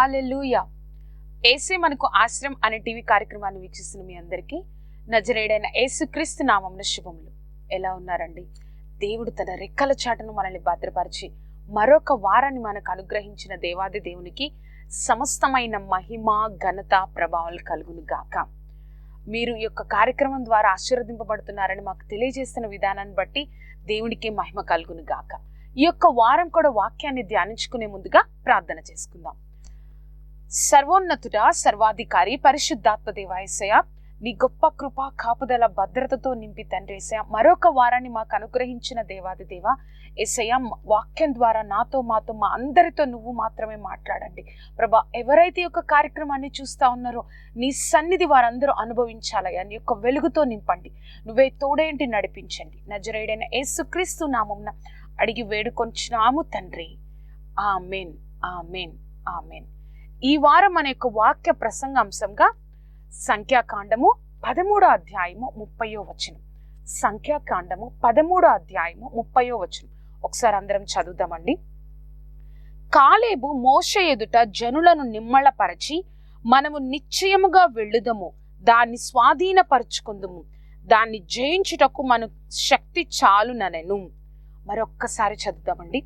Hallelujah. ఏసే మనకు ఆశ్రయం అనే టీవీ కార్యక్రమాన్ని వీక్షిస్తున్న మీ అందరికీ నజరేడైన యేసుక్రీస్తు నామమున శుభములు. ఎలా ఉన్నారండి? దేవుడు తన రెక్కల చాటను మనల్ని భద్రపరిచి మరొక వారాన్ని మనకు అనుగ్రహించిన దేవాది దేవునికి సమస్తమైన మహిమ ఘనత ప్రభావాలు కలుగును గాక. మీరు ఈ యొక్క కార్యక్రమం ద్వారా ఆశీర్వదింపబడుతున్నారని మాకు తెలియజేస్తున్న విధానాన్ని బట్టి దేవునికి మహిమ కలుగును గాక. ఈ యొక్క వారం కూడా వాక్యాన్ని ధ్యానించుకునే ముందుగా ప్రార్థన చేసుకుందాం. సర్వోన్నతుడ సర్వాధికారి పరిశుద్ధాత్మ దేవాయసయ నీ గొప్ప కృప కాపుదల భద్రతతో నింపి తండ్రేసయ మరొక వారాన్ని మాకు అనుగ్రహించిన దేవాది దేవ ఎసయ వాక్యం ద్వారా నాతో మాతో మా అందరితో నువ్వు మాత్రమే మాట్లాడండి. ప్రభా ఎవరైతే యొక్క కార్యక్రమాన్ని చూస్తా ఉన్నారో నీ సన్నిధి వారందరూ అనుభవించాలయ్యా. నీ యొక్క వెలుగుతో నింపండి. నువ్వే తోడేంటి నడిపించండి. నజరేడైన యేసుక్రీస్తు నామంన అడిగి వేడుకొంచినాము తండ్రి. ఆమెన్. ఆమెన్. ఆమెన్. ఈ వారం మన యొక్క వాక్య ప్రసంగ అంశంగా సంఖ్యాకాండము పదమూడో అధ్యాయము ముప్పయో వచనం. సంఖ్యాకాండము పదమూడో అధ్యాయము ముప్పయో వచనం. ఒకసారి అందరం చదువుదామండి. కాలేబు మోష ఎదుట జనులను నిమ్మళపరచి మనము నిశ్చయముగా వెళ్ళుదము దాన్ని స్వాధీనపరుచుకుందుము దాన్ని జయించుటకు మన శక్తి చాలుననెను. మరొక్కసారి చదువుదామండి.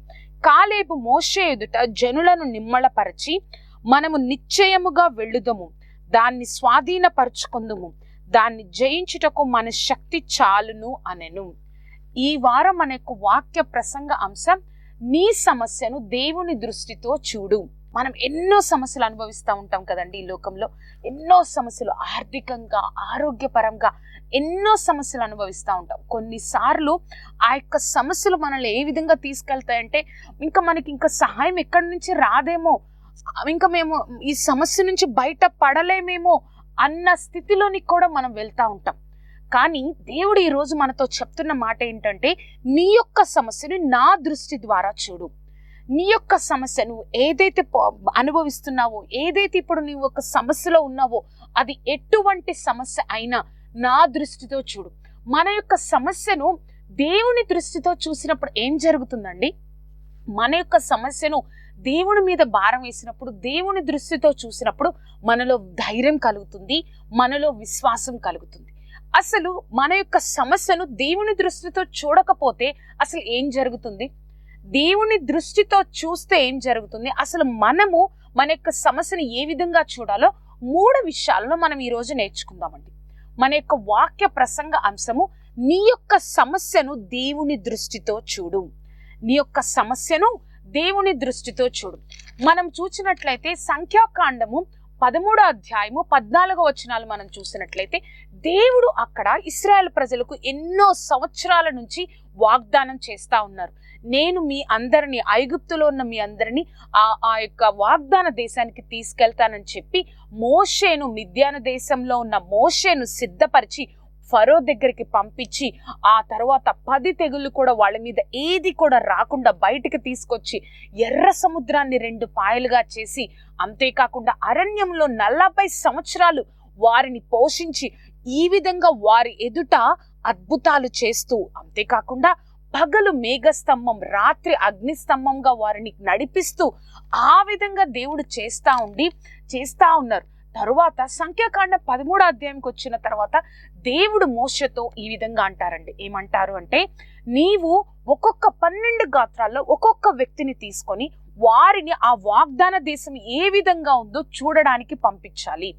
కాలేబు మోష ఎదుట జనులను నిమ్మళపరచి మనము నిశ్చయముగా వెళ్ళుదము. దాన్ని స్వాధీనపరుచుకుందుము. దాన్ని జయించుటకు మన శక్తి చాలును అనెను. ఈ వారం మన యొక్క వాక్య ప్రసంగ అంశం నీ సమస్యను దేవుని దృష్టితో చూడు. మనం ఎన్నో సమస్యలు అనుభవిస్తూ ఉంటాం కదండి ఈ లోకంలో. ఎన్నో సమస్యలు ఆర్థికంగా ఆరోగ్యపరంగా ఎన్నో సమస్యలు అనుభవిస్తూ ఉంటాం. కొన్నిసార్లు ఆ యొక్క సమస్యలు మనల్ని ఏ విధంగా తీసుకెళ్తాయంటే ఇంకా మనకి ఇంకా సహాయం ఎక్కడి నుంచి రాదేమో ఇంకా మేము ఈ సమస్య నుంచి బయట పడలేమేమో అన్న స్థితిలోనికి కూడా మనం వెళ్తూ ఉంటాం. కానీ దేవుడు ఈరోజు మనతో చెప్తున్న మాట ఏంటంటే నీ యొక్క సమస్యని నా దృష్టి ద్వారా చూడు. నీ యొక్క సమస్య నువ్వు ఏదైతే అనుభవిస్తున్నావో ఏదైతే ఇప్పుడు నువ్వు ఒక సమస్యలో ఉన్నావో అది ఎటువంటి సమస్య అయినా నా దృష్టితో చూడు. మన యొక్క సమస్యను దేవుని దృష్టితో చూసినప్పుడు ఏం జరుగుతుందండి? మన యొక్క సమస్యను దేవుని మీద భారం వేసినప్పుడు దేవుని దృష్టితో చూసినప్పుడు మనలో ధైర్యం కలుగుతుంది మనలో విశ్వాసం కలుగుతుంది. అసలు మన యొక్క సమస్యను దేవుని దృష్టితో చూడకపోతే అసలు ఏం జరుగుతుంది? దేవుని దృష్టితో చూస్తే ఏం జరుగుతుంది? అసలు మనము మన యొక్క సమస్యను ఏ విధంగా చూడాలో మూడు విషయాలను మనం ఈ రోజు నేర్చుకుందామండి. మన యొక్క వాక్య ప్రసంగ అంశము నీ యొక్క సమస్యను దేవుని దృష్టితో చూడు. నీ యొక్క సమస్యను దేవుని దృష్టితో చూడు. మనం చూసినట్లయితే సంఖ్యాకాండము పదమూడో అధ్యాయము పద్నాలుగో వచనాలు మనం చూసినట్లయితే దేవుడు అక్కడ ఇస్రాయల్ ప్రజలకు ఎన్నో సంవత్సరాల నుంచి వాగ్దానం చేస్తా ఉన్నారు. నేను మీ అందరినీ ఐగుప్తులో ఉన్న మీ అందరినీ ఆ ఆ యొక్క వాగ్దాన దేశానికి తీసుకెళ్తానని చెప్పి మోషేను మిద్యాన దేశంలో ఉన్న మోషేను సిద్ధపరిచి ఫరో దగ్గరికి పంపించి ఆ తర్వాత పది తెగుళ్ళు కూడా వాళ్ళ మీద ఏది కూడా రాకుండా బయటికి తీసుకొచ్చి ఎర్ర సముద్రాన్ని రెండు పాయలుగా చేసి అంతేకాకుండా అరణ్యంలో నలభై సంవత్సరాలు వారిని పోషించి ఈ విధంగా వారి ఎదుట అద్భుతాలు చేస్తూ అంతేకాకుండా పగలు మేఘస్తంభం రాత్రి అగ్నిస్తంభంగా వారిని నడిపిస్తూ ఆ విధంగా దేవుడు చేస్తా ఉండి చేస్తా ఉన్నారు. తరువాత సంఖ్యాకాండ పదమూడో అధ్యాయంకి వచ్చిన తర్వాత దేవుడు మోసతో ఈ విధంగా అంటారండి. ఏమంటారు అంటే నీవు ఒక్కొక్క పన్నెండు గాత్రాల్లో ఒక్కొక్క వ్యక్తిని తీసుకొని వారిని ఆ వాగ్దాన దేశం ఏ విధంగా ఉందో చూడడానికి పంపించాలి.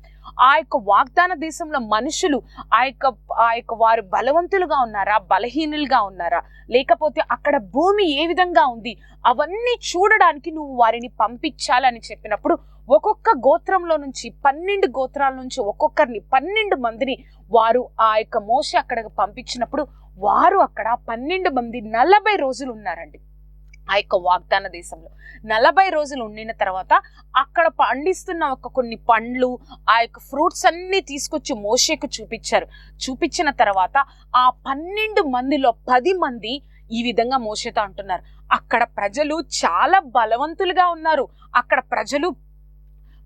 ఆ యొక్క వాగ్దాన దేశంలో మనుషులు ఆ యొక్క ఆ యొక్క వారు బలవంతులుగా ఉన్నారా బలహీనులుగా ఉన్నారా? లేకపోతే అక్కడ భూమి ఏ విధంగా ఉంది? అవన్నీ చూడడానికి నువ్వు వారిని పంపించాలని చెప్పినప్పుడు ఒక్కొక్క గోత్రంలో నుంచి పన్నెండు గోత్రాల నుంచి ఒక్కొక్కరిని పన్నెండు మందిని వారు ఆ యొక్క మోస అక్కడికి పంపించినప్పుడు వారు అక్కడ పన్నెండు మంది నలభై రోజులు ఉన్నారండి. ఆ యొక్క వాగ్దాన దేశంలో నలభై రోజులు ఉండిన తర్వాత అక్కడ పండిస్తున్న ఒక కొన్ని పండ్లు ఆ యొక్క ఫ్రూట్స్ అన్ని తీసుకొచ్చి మోషేకు చూపించారు. చూపించిన తర్వాత ఆ పన్నెండు మందిలో పది మంది ఈ విధంగా మోషేతో అంటున్నారు. అక్కడ ప్రజలు చాలా బలవంతులుగా ఉన్నారు. అక్కడ ప్రజలు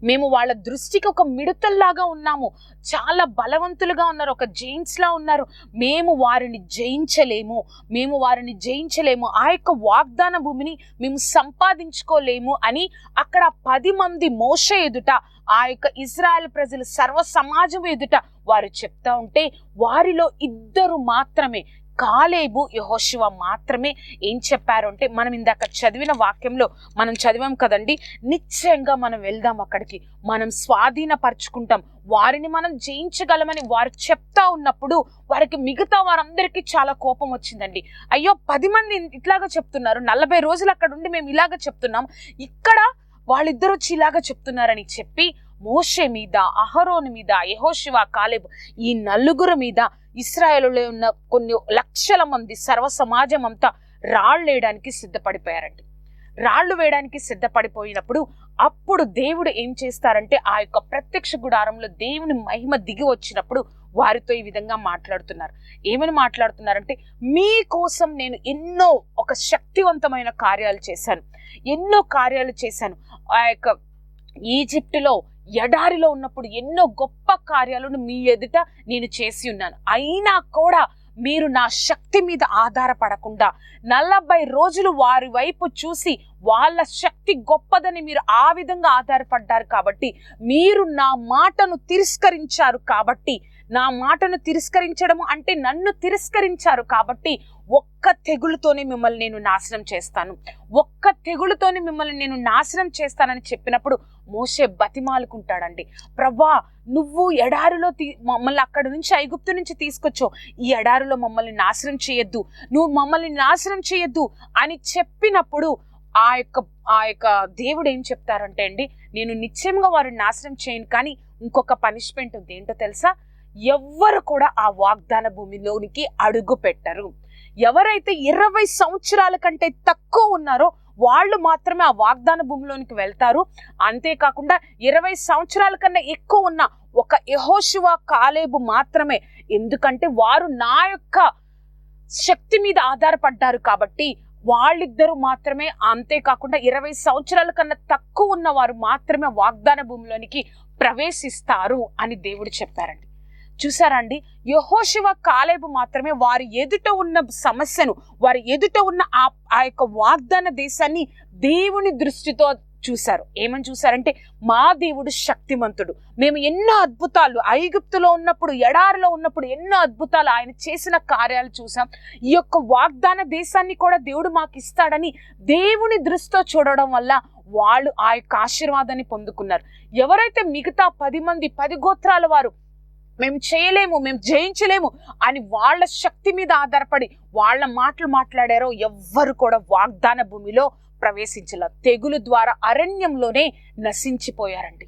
మేము వాళ్ళ దృష్టికి ఒక మిడతల్లాగా ఉన్నాము. చాలా బలవంతులుగా ఉన్నారు. ఒక జైన్స్లా ఉన్నారు. మేము వారిని జయించలేము. మేము వారిని జయించలేము. ఆ యొక్క వాగ్దాన భూమిని మేము సంపాదించుకోలేము అని అక్కడ పది మంది మోస ఎదుట ఆ యొక్క ఇజ్రాయెల్ ప్రజలు సర్వ సమాజం ఎదుట వారు చెప్తా ఉంటే వారిలో ఇద్దరు మాత్రమే కాలేబు యహోశివ మాత్రమే ఏం చెప్పారు అంటే మనం ఇందాక చదివిన వాక్యంలో మనం చదివాం కదండి నిశ్చయంగా మనం వెళ్దాం అక్కడికి. మనం స్వాధీనపరచుకుంటాం. వారిని మనం జయించగలమని వారు చెప్తా ఉన్నప్పుడు వారికి మిగతా వారందరికీ చాలా కోపం వచ్చిందండి. అయ్యో పది మంది ఇట్లాగా చెప్తున్నారు నలభై రోజులు అక్కడ ఉండి మేము ఇలాగ చెప్తున్నాం ఇక్కడ వాళ్ళిద్దరు వచ్చి ఇలాగ చెప్తున్నారని చెప్పి మోషే మీద అహరోని మీద యహోశివ కాలేబ్ ఈ నలుగురు మీద ఇస్రాయేలులో ఉన్న కొన్ని లక్షల మంది సర్వ సమాజం అంతా రాళ్ళు వేయడానికి సిద్ధపడిపోయారండి. రాళ్ళు వేయడానికి సిద్ధపడిపోయినప్పుడు అప్పుడు దేవుడు ఏం చేస్తారంటే ఆ యొక్క ప్రత్యక్ష గుడారంలో దేవుని మహిమ దిగి వచ్చినప్పుడు వారితో ఈ విధంగా మాట్లాడుతున్నారు. ఏమని మాట్లాడుతున్నారంటే మీకోసం నేను ఎన్నో ఒక శక్తివంతమైన కార్యాలు చేశాను. ఎన్నో కార్యాలు చేశాను. ఆ యొక్క ఈజిప్టులో ఎడారిలో ఉన్నప్పుడు ఎన్నో గొప్ప కార్యాలను మీ ఎదుట నేను చేసి ఉన్నాను. అయినా కూడా మీరు నా శక్తి మీద ఆధారపడకుండా నలభై రోజులు వారి వైపు చూసి వాళ్ళ శక్తి గొప్పదని మీరు ఆ విధంగా ఆధారపడ్డారు కాబట్టి మీరు నా మాటను తిరస్కరించారు కాబట్టి నా మాటను తిరస్కరించడము అంటే నన్ను తిరస్కరించారు కాబట్టి ఒక్క తెగులుతోనే మిమ్మల్ని నేను నాశనం చేస్తాను. ఒక్క తెగులుతోనే మిమ్మల్ని నేను నాశనం చేస్తానని చెప్పినప్పుడు మోసే బతిమాలుకుంటాడండి. ప్రభా నువ్వు ఎడారిలో తీ మమ్మల్ని అక్కడ నుంచి ఐగుప్తు నుంచి తీసుకొచ్చో ఈ ఎడారిలో మమ్మల్ని నాశనం చేయొద్దు. నువ్వు మమ్మల్ని నాశనం చేయొద్దు అని చెప్పినప్పుడు ఆ యొక్క ఆ యొక్క దేవుడు ఏం చెప్తారంటే అండి నేను నిశ్చయంగా వారిని నాశనం చేయను కానీ ఇంకొక పనిష్మెంట్ ఉంది. ఏంటో తెలుసా? ఎవ్వరు కూడా ఆ వాగ్దాన భూమిలోనికి అడుగు పెట్టరు. ఎవరైతే ఇరవై సంవత్సరాల కంటే తక్కువ ఉన్నారో వాళ్ళు మాత్రమే ఆ వాగ్దాన భూమిలోనికి వెళ్తారు. అంతేకాకుండా ఇరవై సంవత్సరాల కన్నా ఎక్కువ ఉన్న ఒక యహోశివా కాలేబు మాత్రమే. ఎందుకంటే వారు నా యొక్క శక్తి మీద ఆధారపడ్డారు కాబట్టి వాళ్ళిద్దరూ మాత్రమే అంతేకాకుండా ఇరవై సంవత్సరాల కన్నా తక్కువ ఉన్న వారు మాత్రమే వాగ్దాన భూమిలోనికి ప్రవేశిస్తారు అని దేవుడు చెప్పారండి. చూసారండి యహోశివ కాలేబు మాత్రమే వారి ఎదుట ఉన్న సమస్యను వారి ఎదుట ఉన్న ఆ ఆ యొక్క వాగ్దాన దేశాన్ని దేవుని దృష్టితో చూశారు. ఏమని చూశారంటే మా దేవుడు శక్తిమంతుడు. మేము ఎన్నో అద్భుతాలు ఐగుప్తులో ఉన్నప్పుడు ఎడారిలో ఉన్నప్పుడు ఎన్నో అద్భుతాలు ఆయన చేసిన కార్యాలు చూసాం ఈ యొక్క వాగ్దాన దేశాన్ని కూడా దేవుడు మాకు ఇస్తాడని దేవుని దృష్టితో చూడడం వల్ల వాళ్ళు ఆ యొక్క ఆశీర్వాదాన్ని పొందుకున్నారు. ఎవరైతే మిగతా పది మంది పది గోత్రాల వారు మేము చేయలేము మేము జయించలేము అని వాళ్ళ శక్తి మీద ఆధారపడి వాళ్ళ మాటలు మాట్లాడారో ఎవ్వరు కూడా వాగ్దాన భూమిలో ప్రవేశించాల. తెగులు ద్వారా అరణ్యంలోనే నశించిపోయారండి.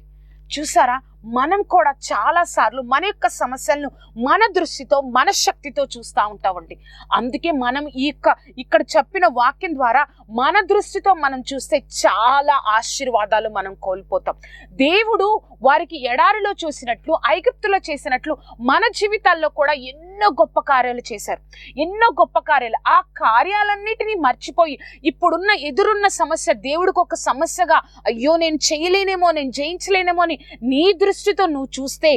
చూసారా? మనం కూడా చాలాసార్లు మన యొక్క సమస్యలను మన దృష్టితో మన శక్తితో చూస్తూ ఉంటామండి. అందుకే మనం ఈ యొక్క ఇక్కడ చెప్పిన వాక్యం ద్వారా మన దృష్టితో మనం చూస్తే చాలా ఆశీర్వాదాలు మనం కోల్పోతాం. దేవుడు వారికి ఎడారిలో చూసినట్లు ఐగుప్తులో చేసినట్లు మన జీవితాల్లో కూడా ఎన్నో గొప్ప కార్యాలు చేశారు. ఎన్నో గొప్ప కార్యాలు. ఆ కార్యాలన్నిటినీ మర్చిపోయి ఇప్పుడున్న ఎదురున్న సమస్య దేవుడికి ఒక సమస్యగా అయ్యో నేను చేయలేనేమో నేను జయించలేనేమో అని నీ దృష్టితో నువ్వు చూస్తే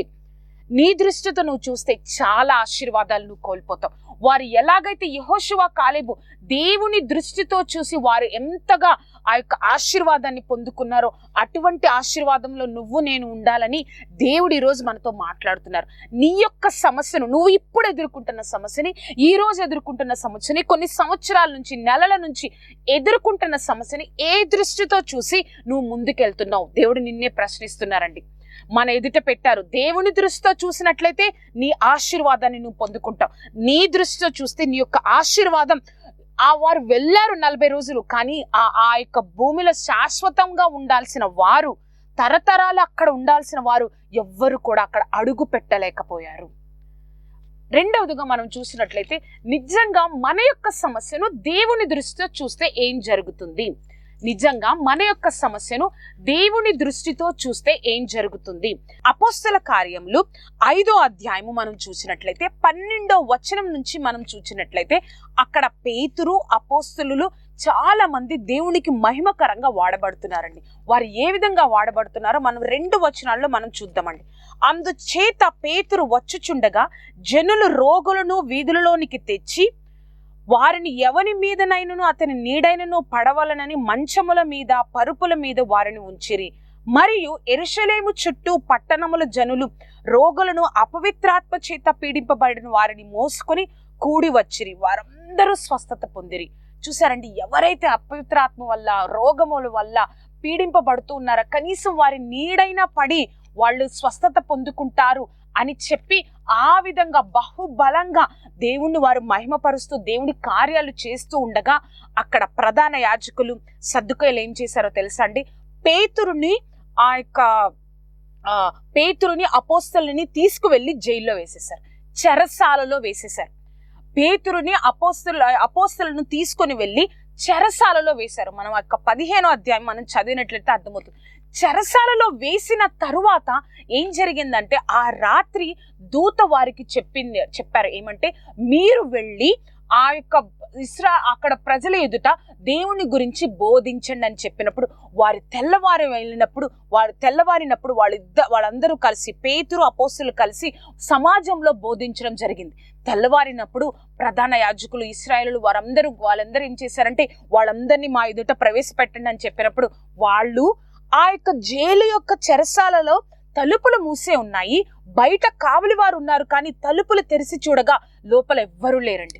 నీ దృష్టితో నువ్వు చూస్తే చాలా ఆశీర్వాదాలు నువ్వు కోల్పోతావు. వారు ఎలాగైతే యహోశివ కాలేబు దేవుని దృష్టితో చూసి వారు ఎంతగా ఆ యొక్క ఆశీర్వాదాన్ని పొందుకున్నారో అటువంటి ఆశీర్వాదంలో నువ్వు నేను ఉండాలని దేవుడు ఈరోజు మనతో మాట్లాడుతున్నారు. నీ యొక్క సమస్యను నువ్వు ఇప్పుడు ఎదుర్కొంటున్న సమస్యని ఈ రోజు ఎదుర్కొంటున్న సమస్యని కొన్ని సంవత్సరాల నుంచి నెలల నుంచి ఎదుర్కొంటున్న సమస్యని ఏ దృష్టితో చూసి నువ్వు ముందుకెళ్తున్నావు? దేవుడు నిన్నే ప్రశ్నిస్తున్నారండి. మన ఎదుట పెట్టారు. దేవుని దృష్టితో చూసినట్లయితే నీ ఆశీర్వాదాన్ని నువ్వు పొందుకుంటావు. నీ దృష్టితో చూస్తే నీ యొక్క ఆశీర్వాదం ఆ వారు వెళ్ళారు నలభై రోజులు కానీ ఆ ఆ యొక్క భూమిలో శాశ్వతంగా ఉండాల్సిన వారు తరతరాలు అక్కడ ఉండాల్సిన వారు ఎవ్వరు కూడా అక్కడ అడుగు పెట్టలేకపోయారు. రెండవదిగా మనం చూసినట్లయితే నిజంగా మన యొక్క సమస్యను దేవుని దృష్టితో చూస్తే ఏం జరుగుతుంది? నిజంగా మన యొక్క సమస్యను దేవుని దృష్టితో చూస్తే ఏం జరుగుతుంది? అపోస్తల కార్యములు ఐదో అధ్యాయము మనం చూసినట్లయితే పన్నెండో వచనం నుంచి మనం చూసినట్లయితే అక్కడ పేతురు అపోస్తులు చాలా మంది దేవునికి మహిమకరంగా వాడబడుతున్నారండి. వారు ఏ విధంగా వాడబడుతున్నారో మనం రెండు వచనాల్లో మనం చూద్దామండి. అందుచేత పేతురు వచ్చుచుండగా జనులు రోగులను వీధులలోనికి తెచ్చి వారిని ఎవని మీదనైనను అతని నీడైనను పడవలనని మంచముల మీద పరుపుల మీద వారిని ఉంచిరి. మరియు ఎరుషలేము చుట్టూ పట్టణముల జనులు రోగులను అపవిత్రాత్మ చేత పీడింపబడిన వారిని మోసుకొని కూడి వచ్చిరి. వారందరూ స్వస్థత పొందిరి. చూసారండి ఎవరైతే అపవిత్రాత్మ వల్ల రోగముల వల్ల పీడింపబడుతూ ఉన్నారో కనీసం వారి నీడైనా పడి వాళ్ళు స్వస్థత పొందుకుంటారు అని చెప్పి ఆ విధంగా బహుబలంగా దేవుణ్ణి వారు మహిమపరుస్తూ దేవుని కార్యాలు చేస్తూ ఉండగా అక్కడ ప్రధాన యాజకులు సర్దుకయ్యలు ఏం చేశారో తెలుసా అండి? పేతురుని ఆ యొక్క పేతురుని అపోస్తలని తీసుకువెళ్ళి జైల్లో వేసేశారు. చెరసాలలో వేసేశారు. పేతురుని అపోస్తల అపోస్తలను తీసుకొని వెళ్ళి చెరసాలలో వేశారు. మనం యొక్క పదిహేనో అధ్యాయం మనం చదివినట్లయితే అర్థమవుతుంది. చెరసాలలో వేసిన తరువాత ఏం జరిగిందంటే ఆ రాత్రి దూత వారికి చెప్పింది చెప్పారు. ఏమంటే మీరు వెళ్ళి ఆ యొక్క ఇస్రా అక్కడ ప్రజల ఎదుట దేవుని గురించి బోధించండి అని చెప్పినప్పుడు వారి తెల్లవారి వెళ్ళినప్పుడు వారు తెల్లవారినప్పుడు వాళ్ళిద్ద వాళ్ళందరూ కలిసి పేతురు అపోస్తులు కలిసి సమాజంలో బోధించడం జరిగింది. తెల్లవారినప్పుడు ప్రధాన యాజకులు ఇస్రాయలు వారందరూ వాళ్ళందరూ ఏం చేశారంటే వాళ్ళందరినీ మా ఎదుట ప్రవేశపెట్టండి అని చెప్పినప్పుడు వాళ్ళు ఆ యొక్క జైలు యొక్క చెరసాలలో తలుపులు మూసే ఉన్నాయి. బయట కావలి వారు ఉన్నారు కానీ తలుపులు తెరిచి చూడగా లోపల ఎవ్వరూ లేరండి.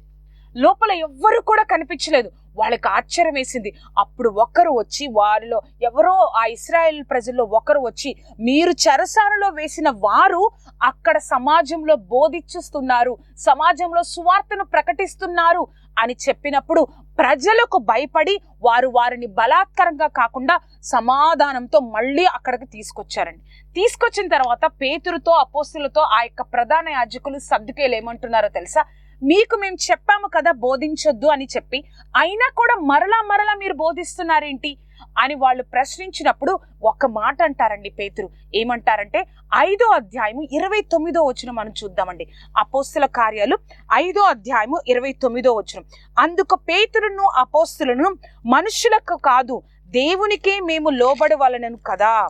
లోపల ఎవ్వరు కూడా కనిపించలేదు. వాళ్ళకి ఆశ్చర్యం వేసింది. అప్పుడు ఒకరు వచ్చి వారిలో ఎవరో ఆ ఇస్రాయేల్ ప్రజల్లో ఒకరు వచ్చి మీరు చెరసాలలో వేసిన వారు అక్కడ సమాజంలో బోధించుస్తున్నారు సమాజంలో సువార్తను ప్రకటిస్తున్నారు అని చెప్పినప్పుడు ప్రజలకు భయపడి వారు వారిని బలాత్కరంగా కాకుండా సమాధానంతో మళ్ళీ అక్కడికి తీసుకొచ్చారండి. తీసుకొచ్చిన తర్వాత పేతురుతో అపోస్తులతో ఆ యొక్క ప్రధాన యాజకులు సర్దుకేలు ఏమంటున్నారో తెలుసా? మీకు మేము చెప్పాము కదా బోధించొద్దు అని చెప్పి అయినా కూడా మరలా మరలా మీరు బోధిస్తున్నారేంటి? అని వాళ్ళు ప్రశ్నించినప్పుడు ఒక మాట అంటారండి పేతురు. ఏమంటారంటే ఐదో అధ్యాయము ఇరవై తొమ్మిదో వచ్చిన మనం చూద్దామండి. అపోస్తుల కార్యాలు ఐదో అధ్యాయము ఇరవై తొమ్మిదో వచ్చిన అందుకు పేతురును అపోస్తులను మనుషులకు కాదు దేవునికే మేము లోబడవలనను కదా.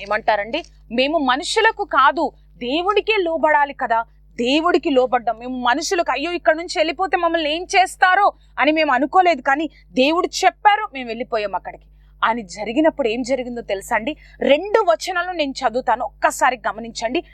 ఏమంటారండి? మేము మనుషులకు కాదు దేవునికే లోబడాలి కదా. దేవుడికి లోబడ్డాం. మేము మనుషులకు అయ్యో ఇక్కడ నుంచి వెళ్ళిపోతే మమ్మల్ని ఏం చేస్తారో? అని మేము అనుకోలేదు కానీ దేవుడు చెప్పారు మేము వెళ్ళిపోయాం అక్కడికి. అని జరిగినప్పుడు ఏం జరిగిందో తెలుసా అండి రెండు వచనాలు నేను చదువుతాను ఒక్కసారి గమనించండి.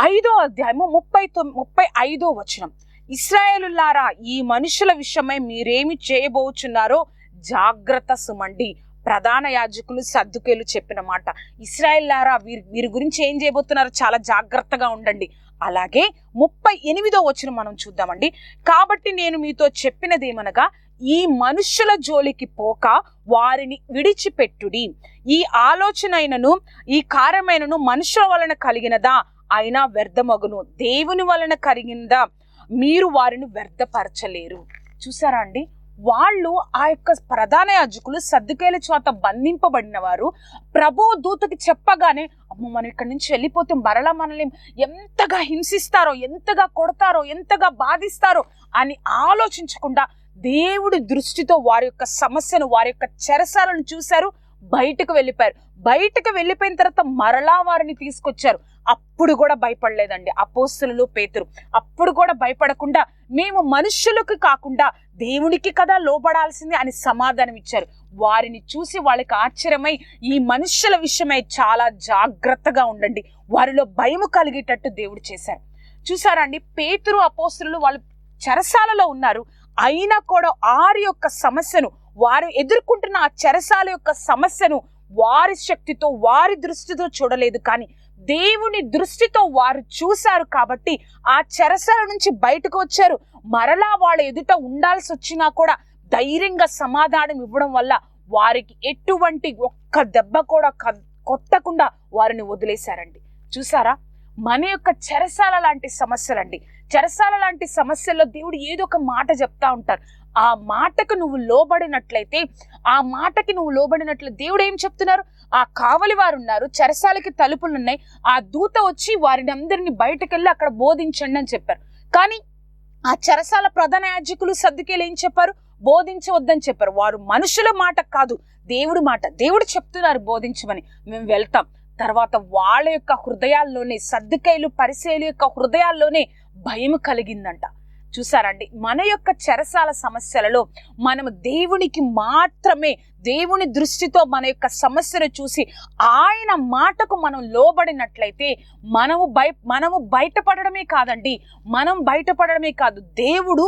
ఐదో అధ్యాయము ముప్పై తొమ్మిది ముప్పై ఐదో వచనం. ఇస్రాయేలులారా ఈ మనుషుల విషయమై మీరేమి చేయబోచున్నారో జాగ్రత్త సుమండి. ప్రధాన యాజకులు సర్దుకేలు చెప్పిన మాట. ఇస్రాయేల్లారా వీరి వీరి గురించి ఏం చేయబోతున్నారో చాలా జాగ్రత్తగా ఉండండి. అలాగే ముప్పై ఎనిమిదో వచ్చిన మనం చూద్దామండి. కాబట్టి నేను మీతో చెప్పినదేమనగా ఈ మనుష్యుల జోలికి పోక వారిని విడిచిపెట్టుడి. ఈ ఆలోచనైనను ఈ కార్యమైనను మనుషుల వలన కలిగినదా? అయినా వ్యర్థమగును. దేవుని వలన కలిగినదా? మీరు వారిని వ్యర్థపరచలేరు. చూసారా అండి? వాళ్ళు ఆ యొక్క ప్రధాన యాజకులు సర్దుకేల చేత బంధింపబడిన వారు ప్రభు దూతకి చెప్పగానే అమ్మ మనం ఇక్కడి నుంచి వెళ్ళిపోతే మరలా మనల్ని ఎంతగా హింసిస్తారో ఎంతగా కొడతారో ఎంతగా బాధిస్తారో అని ఆలోచించకుండా దేవుడి దృష్టితో వారి యొక్క సమస్యను వారి యొక్క చెరసాలను చూశారు. బయటకు వెళ్ళిపోయారు. బయటకు వెళ్ళిపోయిన తర్వాత మరలా వారిని తీసుకొచ్చారు. అప్పుడు కూడా భయపడలేదండి. అపోస్తులు పేతురు. అప్పుడు కూడా భయపడకుండా మేము మనుషులకు కాకుండా దేవునికి కదా లోబడాల్సింది అని సమాధానం ఇచ్చారు. వారిని చూసి వాళ్ళకి ఆశ్చర్యమై ఈ మనుషుల విషయమై చాలా జాగ్రత్తగా ఉండండి. వారిలో భయము కలిగేటట్టు దేవుడు చేశారు. చూసారండి పేతురు అపోస్తులు వాళ్ళు చెరసాలలో ఉన్నారు. అయినా కూడా వారి యొక్క సమస్యను వారు ఎదుర్కొంటున్న ఆ చెరసాల యొక్క సమస్యను వారి శక్తితో వారి దృష్టితో చూడలేదు. కానీ దేవుని దృష్టితో వారు చూశారు కాబట్టి ఆ చెరసల నుంచి బయటకు వచ్చారు. మరలా వాళ్ళ ఎదుట ఉండాల్సి వచ్చినా కూడా ధైర్యంగా సమాధానం ఇవ్వడం వల్ల వారికి ఎటువంటి ఒక్క దెబ్బ కూడా కొట్టకుండా వారిని వదిలేశారండి. చూసారా? మన యొక్క చెరసాల లాంటి సమస్యలండి. చెరసాల లాంటి సమస్యల్లో దేవుడు ఏదో ఒక మాట చెప్తా ఉంటారు ఆ మాటకు నువ్వు లోబడినట్లయితే ఆ మాటకి నువ్వు లోబడినట్లు దేవుడు ఏం చెప్తున్నారు? ఆ కావలి వారు ఉన్నారు చెరసాలకి తలుపులు ఉన్నాయి ఆ దూత వచ్చి వారిని అందరినీ బయటకెళ్ళి అక్కడ బోధించండి అని చెప్పారు. కానీ ఆ చెరసాల ప్రధాన యాజకులు సర్దుకేలు ఏం చెప్పారు? బోధించవద్దని చెప్పారు. వారు మనుషుల మాట కాదు దేవుడి మాట. దేవుడు చెప్తున్నారు బోధించమని. మేము వెళ్తాం. తర్వాత వాళ్ళ యొక్క హృదయాల్లోనే సర్దుకైలు పరిశీలి యొక్క హృదయాల్లోనే భయం కలిగిందంట. చూసారండి. మన యొక్క చెరసాల సమస్యలలో మనము దేవునికి మాత్రమే దేవుని దృష్టితో మన యొక్క సమస్యను చూసి ఆయన మాటకు మనం లోబడినట్లయితే మనము బయ మనము బయటపడడమే కాదండి. మనం బయటపడడమే కాదు. దేవుడు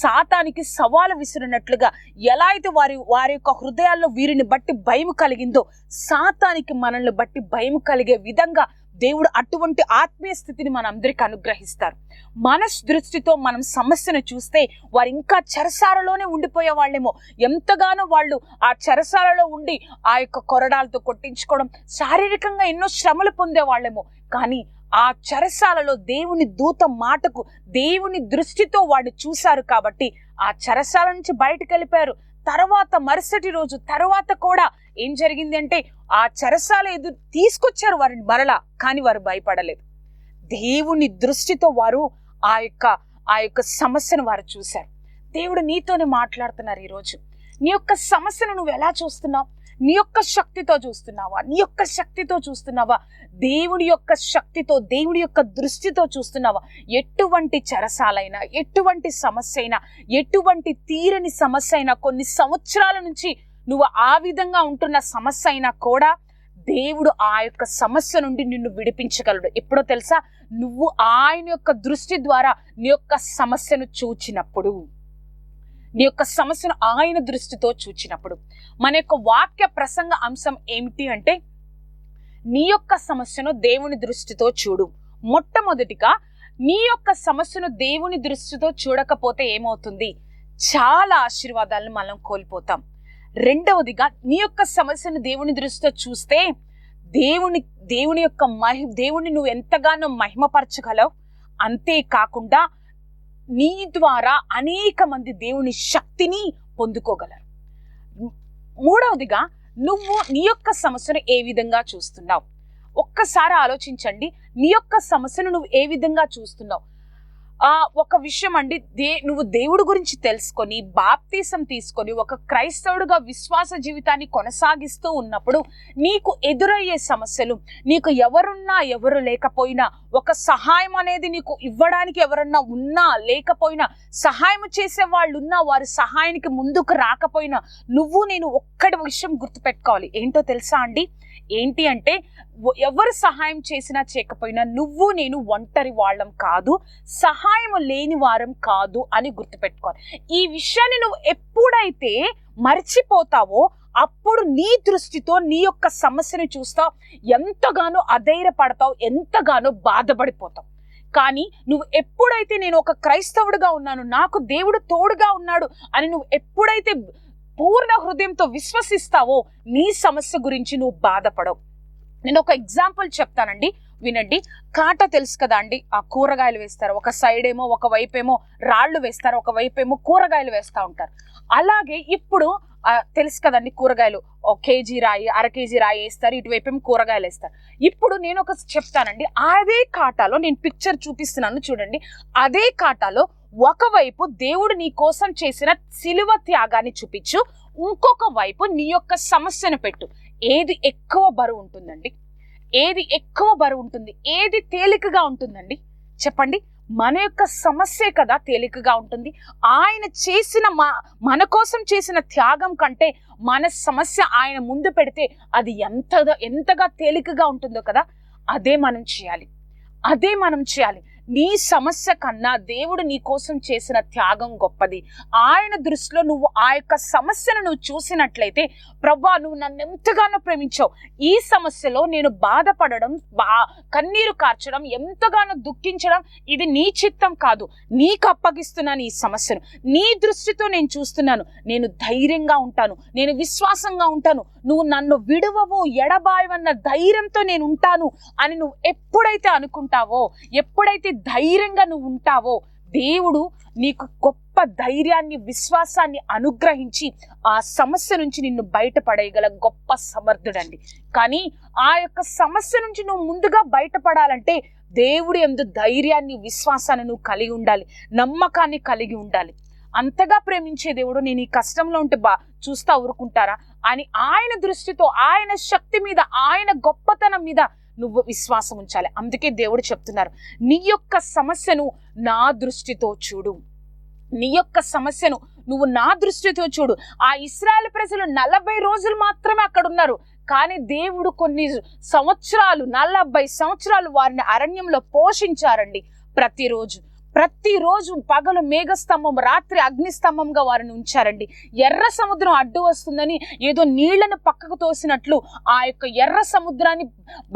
సాతానికి సవాలు విసిరినట్లుగా ఎలా అయితే వారి వారి యొక్క హృదయాల్లో వీరిని బట్టి భయం కలిగిందో సాతానికి మనల్ని బట్టి భయం కలిగే విధంగా దేవుడు అటువంటి ఆత్మీయ స్థితిని మన అందరికి అనుగ్రహిస్తారు. మనస్ దృష్టితో మనం సమస్యను చూస్తే వారు ఇంకా చెరసారలోనే ఉండిపోయే వాళ్ళేమో. ఎంతగానో వాళ్ళు ఆ చెరసాలలో ఉండి ఆ యొక్క కొరడాలతో కొట్టించుకోవడం శారీరకంగా ఎన్నో శ్రమలు పొందే వాళ్ళేమో. కానీ ఆ చెరసాలలో దేవుని దూత మాటకు దేవుని దృష్టితో వాళ్ళు చూశారు కాబట్టి ఆ చెరసాల నుంచి బయటకు వెళ్ళిపోయారు. తర్వాత మరుసటి రోజు తర్వాత కూడా ఏం జరిగింది అంటే ఆ చెరసాల ఎదురు తీసుకొచ్చారు వారిని మరలా కానీ వారు భయపడలేదు. దేవుని దృష్టితో వారు ఆ యొక్క ఆ యొక్క సమస్యను వారు చూశారు. దేవుడు నీతోనే మాట్లాడుతున్నారు ఈరోజు. నీ యొక్క సమస్యను నువ్వు ఎలా చూస్తున్నావు? నీ యొక్క శక్తితో చూస్తున్నావా? నీ యొక్క శక్తితో చూస్తున్నావా? దేవుడి యొక్క శక్తితో దేవుడి యొక్క దృష్టితో చూస్తున్నావా? ఎటువంటి చెరసాలైనా ఎటువంటి సమస్య అయినా ఎటువంటి తీరని సమస్య అయినా కొన్ని సంవత్సరాల నుంచి నువ్వు ఆ విధంగా ఉంటున్న సమస్య అయినా కూడా దేవుడు ఆ యొక్క సమస్య నుండి నిన్ను విడిపించగలడు. ఎప్పుడో తెలుసా? నువ్వు ఆయన యొక్క దృష్టి ద్వారా నీ యొక్క సమస్యను చూచినప్పుడు. నీ యొక్క సమస్యను ఆయన దృష్టితో చూచినప్పుడు మన యొక్క వాక్య ప్రసంగ అంశం ఏమిటి అంటే నీ యొక్క సమస్యను దేవుని దృష్టితో చూడు. మొట్టమొదటిగా నీ యొక్క సమస్యను దేవుని దృష్టితో చూడకపోతే ఏమవుతుంది? చాలా ఆశీర్వాదాలను మనం కోల్పోతాం. రెండవదిగా నీ యొక్క సమస్యను దేవుని దృష్టితో చూస్తే దేవుని దేవుని యొక్క మహి దేవుని నువ్వు ఎంతగానో మహిమపరచగలవు. అంతేకాకుండా నీ ద్వారా అనేక మంది దేవుని శక్తిని పొందుకోగలరు. మూడవదిగా నువ్వు నీ యొక్క సమస్యను ఏ విధంగా చూస్తున్నావు? ఒక్కసారి ఆలోచించండి నీ యొక్క సమస్యను నువ్వు ఏ విధంగా చూస్తున్నావు? ఒక విషయం అండి. దే నువ్వు దేవుడి గురించి తెలుసుకొని బాప్తీసం తీసుకొని ఒక క్రైస్తవుడుగా విశ్వాస జీవితాన్ని కొనసాగిస్తూ ఉన్నప్పుడు నీకు ఎదురయ్యే సమస్యలు నీకు ఎవరున్నా ఎవరు లేకపోయినా ఒక సహాయం అనేది నీకు ఇవ్వడానికి ఎవరన్నా ఉన్నా లేకపోయినా సహాయం చేసే వాళ్ళు ఉన్నా వారి సహాయానికి ముందుకు రాకపోయినా నువ్వు నేను ఒక్కటి విషయం గుర్తుపెట్టుకోవాలి. ఏంటో తెలుసా అండి? ఏంటి అంటే ఎవరు సహాయం చేసినా చేయకపోయినా నువ్వు నేను ఒంటరి వాళ్ళం కాదు. సహా సహాయం లేని వారం కాదు అని గుర్తుపెట్టుకోవాలి. ఈ విషయాన్ని నువ్వు ఎప్పుడైతే మర్చిపోతావో అప్పుడు నీ దృష్టితో నీ యొక్క సమస్యను చూస్తావు. ఎంతగానో అధైర్యపడతావు ఎంతగానో బాధపడిపోతావు. కానీ నువ్వు ఎప్పుడైతే నేను ఒక క్రైస్తవుడిగా ఉన్నాను నాకు దేవుడు తోడుగా ఉన్నాడు అని నువ్వు ఎప్పుడైతే పూర్ణ హృదయంతో విశ్వసిస్తావో నీ సమస్య గురించి నువ్వు బాధపడవు. నేను ఒక ఎగ్జాంపుల్ చెప్తానండి. వినండి. కాట తెలుసు కదా అండి ఆ కూరగాయలు వేస్తారు. ఒక సైడ్ ఏమో ఒక వైపు ఏమో రాళ్ళు వేస్తారు ఒక వైపు ఏమో కూరగాయలు వేస్తూ ఉంటారు. అలాగే ఇప్పుడు తెలుసు కదండి కూరగాయలు ఒక కేజీ రాయి అర కేజీ రాయి వేస్తారు ఇటువైపు ఏమో కూరగాయలు వేస్తారు. ఇప్పుడు నేను ఒక చెప్తానండి అదే కాటాలో నేను పిక్చర్ చూపిస్తున్నాను చూడండి. అదే కాటాలో ఒకవైపు దేవుడు నీ కోసం చేసిన సిలువ త్యాగాన్ని చూపించు ఇంకొక వైపు నీ యొక్క సమస్యను పెట్టు. ఏది ఎక్కువ బరువు ఉంటుందండి? ఏది ఎక్కువ బరువు ఉంటుంది ఏది తేలికగా ఉంటుందండి? చెప్పండి. మన యొక్క సమస్యే కదా తేలికగా ఉంటుంది. ఆయన చేసిన మా మన కోసం చేసిన త్యాగం కంటే మన సమస్య ఆయన ముందు పెడితే అది ఎంతగా ఎంతగా తేలికగా ఉంటుందో కదా అదే మనం చేయాలి. అదే మనం చేయాలి. నీ సమస్య కన్నా దేవుడు నీ కోసం చేసిన త్యాగం గొప్పది. ఆయన దృష్టిలో నువ్వు ఆ యొక్క సమస్యను నువ్వు చూసినట్లయితే ప్రభా నువ్వు నన్ను ఎంతగానో ప్రేమించావు. ఈ సమస్యలో నేను బాధపడడం బా కన్నీరు కార్చడం ఎంతగానో దుఃఖించడం ఇది నీ చిత్తం కాదు. నీకు అప్పగిస్తున్నాను ఈ సమస్యను నీ దృష్టితో నేను చూస్తున్నాను. నేను ధైర్యంగా ఉంటాను. నేను విశ్వాసంగా ఉంటాను. నువ్వు నన్ను విడువవు ఎడబాయవన్న ధైర్యంతో నేను ఉంటాను అని నువ్వు ఎప్పుడైతే అనుకుంటావో ఎప్పుడైతే ధైర్యంగా నువ్వు ఉంటావో దేవుడు నీకు గొప్ప ధైర్యాన్ని విశ్వాసాన్ని అనుగ్రహించి ఆ సమస్య నుంచి నిన్ను బయటపడేయగల గొప్ప సమర్థుడండి. కానీ ఆ యొక్క సమస్య నుంచి నువ్వు ముందుగా బయటపడాలంటే దేవుడి ఎందు ధైర్యాన్ని విశ్వాసాన్ని నువ్వు కలిగి ఉండాలి నమ్మకాన్ని కలిగి ఉండాలి. అంతగా ప్రేమించే దేవుడు నేను ఈ కష్టంలో ఉంటే బా చూస్తా ఊరుకుంటారా? అని ఆయన దృష్టితో ఆయన శక్తి మీద ఆయన గొప్పతనం మీద నువ్వు విశ్వాసం ఉంచాలి. అందుకే దేవుడు చెప్తున్నారు నీ యొక్క సమస్యను నా దృష్టితో చూడు. నీ యొక్క సమస్యను నువ్వు నా దృష్టితో చూడు. ఆ ఇస్రాయల్ ప్రజలు నలభై రోజులు మాత్రమే అక్కడ ఉన్నారు. కానీ దేవుడు కొన్ని సంవత్సరాలు నలభై సంవత్సరాలు వారిని అరణ్యంలో పోషించారండి. ప్రతిరోజు ప్రతిరోజు పగలు మేఘస్తంభం రాత్రి అగ్నిస్తంభంగా వారిని ఉంచారండి. ఎర్ర సముద్రం అడ్డు వస్తుందని ఏదో నీళ్ళను పక్కకు తోసినట్లు ఆ యొక్క ఎర్ర సముద్రాన్ని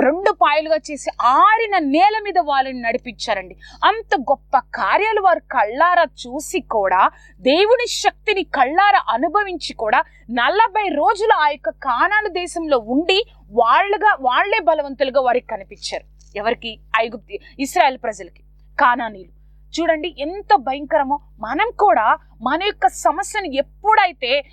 రెండు పాయలుగా చేసి ఆరిన నేల మీద వాళ్ళని నడిపించారండి. అంత గొప్ప కార్యాలు వారు కళ్ళారా చూసి కూడా దేవుని శక్తిని కళ్ళారా అనుభవించి కూడా నలభై రోజులు ఆ యొక్క కానాను దేశంలో ఉండి వాళ్ళగా వాళ్ళే బలవంతులుగా వారికి కనిపించారు. ఎవరికి? ఐగుప్తి ఇస్రాయల్ ప్రజలకి. కానానీలు చూడండి ఎంత భయంకరమో. మనం కూడా మన యొక్క సమస్యను ఎప్పుడైతే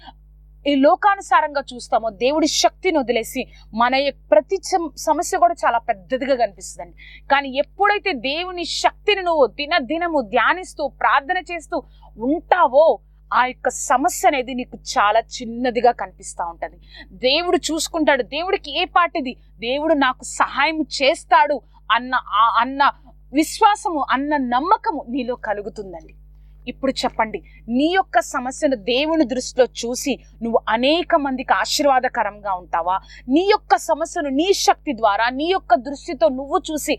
ఈ లోకానుసారంగా చూస్తామో దేవుడి శక్తిని వదిలేసి మన యొక్క ప్రతి సమస్య కూడా చాలా పెద్దదిగా కనిపిస్తుందండి. కానీ ఎప్పుడైతే దేవుని శక్తిని నువ్వు దినదినము ధ్యానిస్తూ ప్రార్థన చేస్తూ ఉంటావో ఆ యొక్క సమస్య అనేది నీకు చాలా చిన్నదిగా కనిపిస్తూ ఉంటుంది. దేవుడు చూసుకుంటాడు దేవుడికి ఏ పాటిది? దేవుడు నాకు సహాయం చేస్తాడు అన్న ఆ- అన్న విశ్వాసము అన్న నమ్మకము నీలో కలుగుతుందండి. ఇప్పుడు చెప్పండి నీ యొక్క సమస్యను దేవుని దృష్టిలో చూసి నువ్వు అనేక మందికి ఆశీర్వాదకరంగా ఉంటావా? నీ యొక్క సమస్యను నీ శక్తి ద్వారా నీ యొక్క దృష్టితో నువ్వు చూసి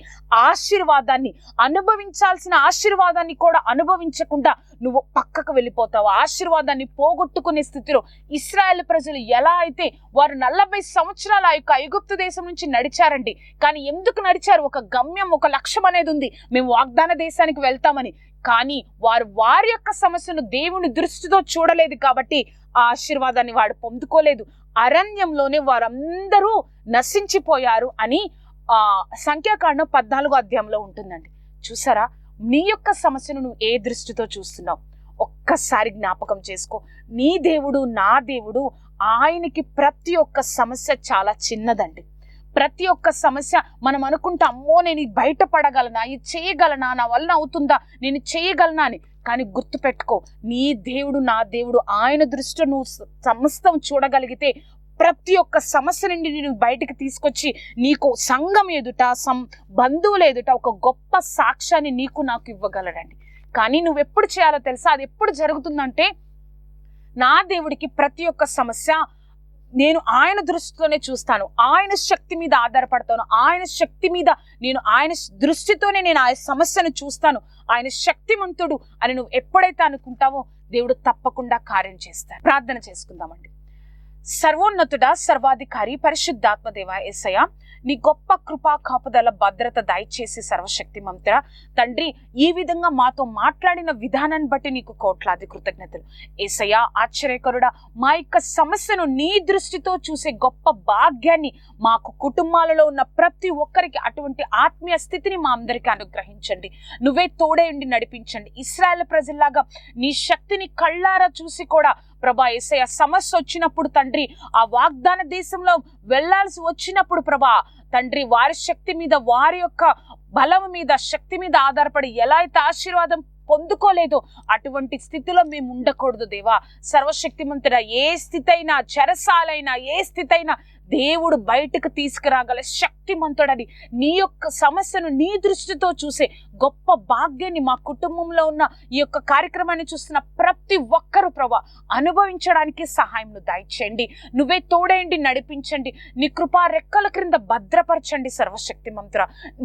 ఆశీర్వాదాన్ని అనుభవించాల్సిన ఆశీర్వాదాన్ని కూడా అనుభవించకుండా నువ్వు పక్కకు వెళ్ళిపోతావు? ఆశీర్వాదాన్ని పోగొట్టుకునే స్థితిలో ఇస్రాయేల్ ప్రజలు ఎలా అయితే వారు నలభై సంవత్సరాల ఆ యొక్క ఐగుప్తు దేశం నుంచి నడిచారండి కానీ ఎందుకు నడిచారు? ఒక గమ్యం ఒక లక్ష్యం అనేది ఉంది. మేము వాగ్దాన దేశానికి వెళ్తామని కానీ వారు వారి యొక్క సమస్యను దేవుని దృష్టితో చూడలేదు కాబట్టి ఆ ఆశీర్వాదాన్ని వాడు పొందుకోలేదు. అరణ్యంలోనే వారందరూ నశించిపోయారు అని ఆ సంఖ్యాకాండం పద్నాలుగో అధ్యాయంలో ఉంటుందండి. చూసారా? నీ యొక్క సమస్యను నువ్వు ఏ దృష్టితో చూస్తున్నావు? ఒక్కసారి జ్ఞాపకం చేసుకో. నీ దేవుడు నా దేవుడు ఆయనకి ప్రతి ఒక్క సమస్య చాలా చిన్నదండి. ప్రతి ఒక్క సమస్య మనం అనుకుంటా అమ్మో నేను బయటపడగలనా ఇది చేయగలనా? నా వల్ల అవుతుందా? నేను చేయగలనా అని. కానీ గుర్తుపెట్టుకో నీ దేవుడు నా దేవుడు ఆయన దృష్టిలో నువ్వు సమస్తం చూడగలిగితే ప్రతి ఒక్క సమస్య నుండి నేను బయటికి తీసుకొచ్చి నీకు సంఘం ఎదుట సం బంధువులు ఎదుట ఒక గొప్ప సాక్ష్యాన్ని నీకు నాకు ఇవ్వగలడండి. కానీ నువ్వు ఎప్పుడు చేయాలో తెలుసా? అది ఎప్పుడు జరుగుతుందంటే నా దేవుడికి ప్రతి ఒక్క సమస్య నేను ఆయన దృష్టితోనే చూస్తాను. ఆయన శక్తి మీద ఆధారపడతాను. ఆయన శక్తి మీద నేను ఆయన దృష్టితోనే నేను ఆ సమస్యను చూస్తాను. ఆయన శక్తిమంతుడు అని నువ్వు ఎప్పుడైతే అనుకుంటావో దేవుడు తప్పకుండా కార్యం చేస్తాడు. ప్రార్థన చేసుకుందామండి. సర్వోన్నతుడ సర్వాధికారి పరిశుద్ధాత్మదేవ ఎస్సయ నీ గొప్ప కృపా కాపుదల భద్రత దయచేసి సర్వశక్తి మంత్ర తండ్రి ఈ విధంగా మాతో మాట్లాడిన విధానాన్ని బట్టి నీకు కోట్లాది కృతజ్ఞతలు. ఏసయ ఆశ్చర్యకరుడా మా యొక్క సమస్యను నీ దృష్టితో చూసే గొప్ప భాగ్యాన్ని మాకు కుటుంబాలలో ఉన్న ప్రతి ఒక్కరికి అటువంటి ఆత్మీయ స్థితిని మా అందరికీ అనుగ్రహించండి. నువ్వే తోడే ఉండి నడిపించండి. ఇస్రాయల్ ప్రజల్లాగా నీ శక్తిని కళ్ళారా చూసి కూడా ప్రభా ఏసయ్య సమస్య వచ్చినప్పుడు తండ్రి ఆ వాగ్దాన దేశంలో వెళ్ళాల్సి వచ్చినప్పుడు ప్రభా తండ్రి వారి శక్తి మీద వారి యొక్క బలం మీద శక్తి మీద ఆధారపడి ఎలా అయితే ఆశీర్వాదం పొందుకోలేదో అటువంటి స్థితిలో మేము ఉండకూడదు దేవా. సర్వశక్తిమంతుడ ఏ స్థితి అయినా చెరసాలైనా ఏ స్థితి అయినా దేవుడు బయటకు తీసుకురాగల శక్తిమంతుడని నీ యొక్క సమస్యను నీ దృష్టితో చూసే గొప్ప భాగ్యాన్ని మా కుటుంబంలో ఉన్న ఈ యొక్క కార్యక్రమాన్ని చూస్తున్న ప్రతి ఒక్కరు ప్రభా అనుభవించడానికి సహాయం దయచేయండి. నువ్వే తోడేయండి నడిపించండి. నీ కృపా రెక్కల క్రింద భద్రపరచండి సర్వశక్తి మంత్ర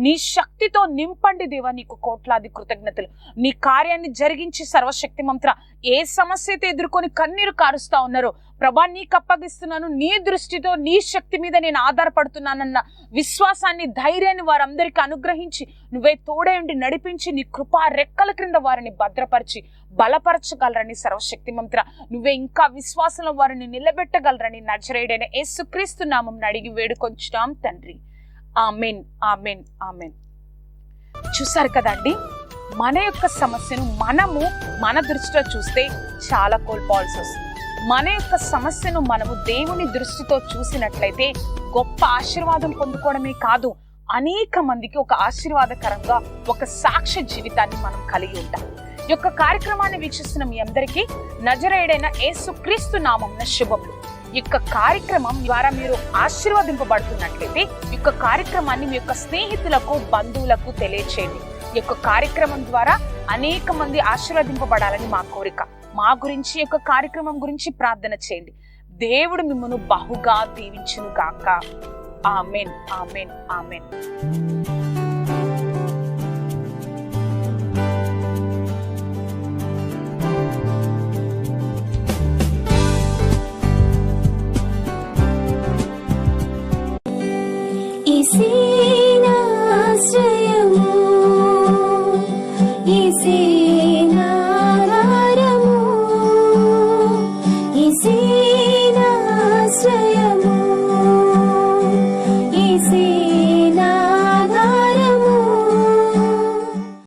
నీ శక్తితో నింపండి దేవా నీకు కోట్లాది కృతజ్ఞతలు. నీ కార్యాన్ని జరిగించి సర్వశక్తి మంత్ర ఏ సమస్య అయితే ఎదుర్కొని కన్నీరు కారుస్తా ఉన్నారో ప్రభా నీకు అప్పగిస్తున్నాను నీ దృష్టితో నీ శక్తి మీద నేను ఆధారపడుతున్నానన్న విశ్వాసాన్ని ధైర్యాన్ని వారందరికీ అనుగ్రహించి నువ్వే తోడే ఉండి నడిపించి నీ కృపా రెక్కల క్రింద వారిని భద్రపరిచి బలపరచగలరని సర్వశక్తి మంత్ర. నువ్వే ఇంకా విశ్వాసంలో వారిని నిలబెట్టగలరని నజరేడైన యేసుక్రీస్తు నామం అడిగి వేడుకొంచున్నాం తండ్రి. Amen amen amen. చూసారు కదండి మన యొక్క సమస్యను మనము మన దృష్టిలో చూస్తే చాలా కోల్పోవాల్సి వస్తుంది. మన యొక్క సమస్యను మనము దేవుని దృష్టితో చూసినట్లయితే గొప్ప ఆశీర్వాదం పొందుకోవడమే కాదు అనేక మందికి ఒక ఆశీర్వాదకరంగా ఒక సాక్ష్య జీవితాన్ని మనం కలిగి ఉంటాం ఈ యొక్క కార్యక్రమాన్ని వీక్షిస్తున్న మీ అందరికీ నజరేడైన యేసు క్రీస్తు నామం శుభములు. ఈ యొక్క కార్యక్రమం ద్వారా మీరు ఆశీర్వదింపబడుతున్నట్లయితే ఈ యొక్క కార్యక్రమాన్ని మీ యొక్క స్నేహితులకు బంధువులకు తెలియచేయండి. యొక్క కార్యక్రమం ద్వారా అనేక మంది ఆశీర్వదింపబడాలని మా కోరిక. మా గురించి యొక్క కార్యక్రమం గురించి ప్రార్థన చేయండి. దేవుడు మిమ్మల్ని బహుగా దీవించును గాక ఆమెన్ ఆమెన్ ఆమెన్.